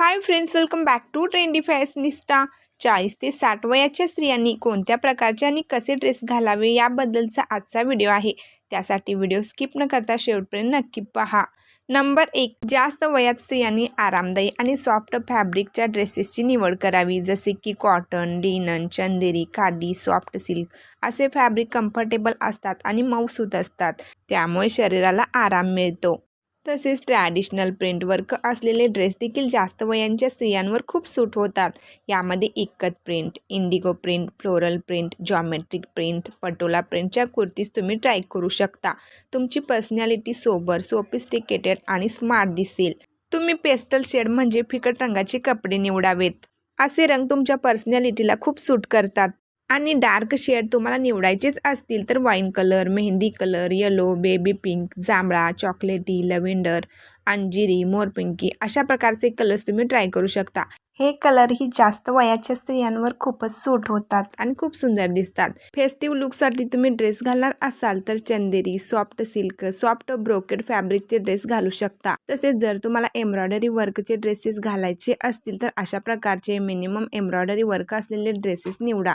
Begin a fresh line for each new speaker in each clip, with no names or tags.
Hi friends welcome back to trendy fashionista चाळीस ते साठ वयाच्या स्त्रियांनी कोणत्या प्रकारचे आणि कसे ड्रेस घालावे याबद्दलचा आजचा व्हिडिओ आहे. त्यासाठी व्हिडिओ स्किप न करता शेवटपर्यंत नक्की पहा. नंबर एक जास्त वयात स्त्रियांनी आरामदायी आणि सॉफ्ट फॅब्रिकच्या ड्रेसेसची निवड करावी. जसे की cotton linen Chanderi khadi soft silk असे फॅब्रिक कम्फर्टेबल असतात आणि मऊसूत असतात. त्यामुळे शरीराला आराम मिळतो. तसेच ट्रॅडिशनल प्रिंट वर्क असलेले ड्रेस देखील जास्त वयांच्या स्त्रियांवर खूप सूट होतात. यामध्ये ikat print indigo print floral print geometric print patola प्रिंटच्या kurtis तुम्ही ट्राय करू शकता. तुमची पर्सनॅलिटी सोबर सोपिस्टिकेटेड आणि स्मार्ट दिसेल. तुम्ही पेस्टल शेड म्हणजे फिकट रंगाचे कपडे निवडावेत. असे रंग तुमच्या पर्सनॅलिटीला खूप सूट करतात. आणि डार्क शेड तुम्हाला निवडायचेच असतील तर wine colour mehndi colour yellow baby pink जांभळा चॉकलेटी लव्हेंडर अंजिरी मोरपिंकी अशा प्रकारचे कलर्स तुम्ही ट्राय करू शकता. हे कलर ही जास्त वयाच्या स्त्रियांवर खूपच सूट होतात. आणि खूप सुंदर दिसतात. फेस्टिव्ह लुकसाठी तुम्ही ड्रेस घालणार असाल तर Chanderi soft silk soft brocade फॅब्रिकचे dress घालू शकता. तसेच जर तुम्हाला एम्ब्रॉयडरी वर्कचे ड्रेसेस घालायचे असतील तर अशा प्रकारचे मिनिमम एम्ब्रॉयडरी वर्क असलेले ड्रेसेस निवडा.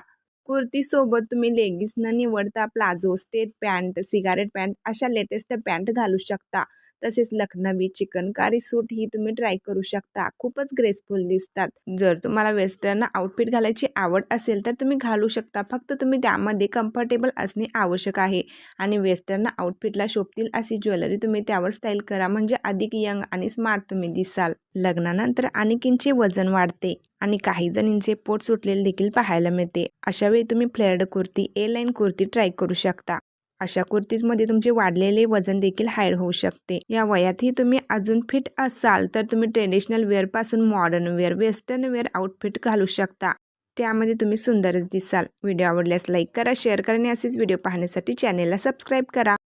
कुर्तीसोबत तुम्ही लेगिन्स न निवडता palazzo straight pant cigarette pant अशा लेटेस्ट पॅन्ट घालू शकता. तसेच लखनवी चिकनकारी सूट ही तुम्ही ट्राय करू शकता. खूपच ग्रेसफुल दिसतात. जर तुम्हाला वेस्टर्न आउटफिट घालायची आवड असेल तर तुम्ही घालू शकता. फक्त तुम्ही त्यामध्ये कम्फर्टेबल असणे आवश्यक आहे. आणि वेस्टर्न आउटफिटला शोभतील अशी ज्वेलरी तुम्ही त्यावर स्टाईल करा. म्हणजे अधिक यंग आणि स्मार्ट तुम्ही दिसाल. लग्नानंतर आणखीनचे वजन वाढते आणि काही जणींचे पोट सुटलेले देखील पाहायला मिळते. अशा वेळी तुम्ही flared kurti A line kurti try करू शकता. अशा कुर्तीजमध्ये तुमचे वाढलेले वजन देखील हाईड होऊ शकते. या वयातही तुम्ही अजून फिट असाल तर तुम्ही traditional वेअरपासून modern wear western wear outfit घालू शकता. त्यामध्ये तुम्ही सुंदरच दिसाल. व्हिडिओ आवडल्यास लाईक करा शेअर करा आणि असेच व्हिडिओ पाहण्यासाठी चॅनेलला सबस्क्राईब करा.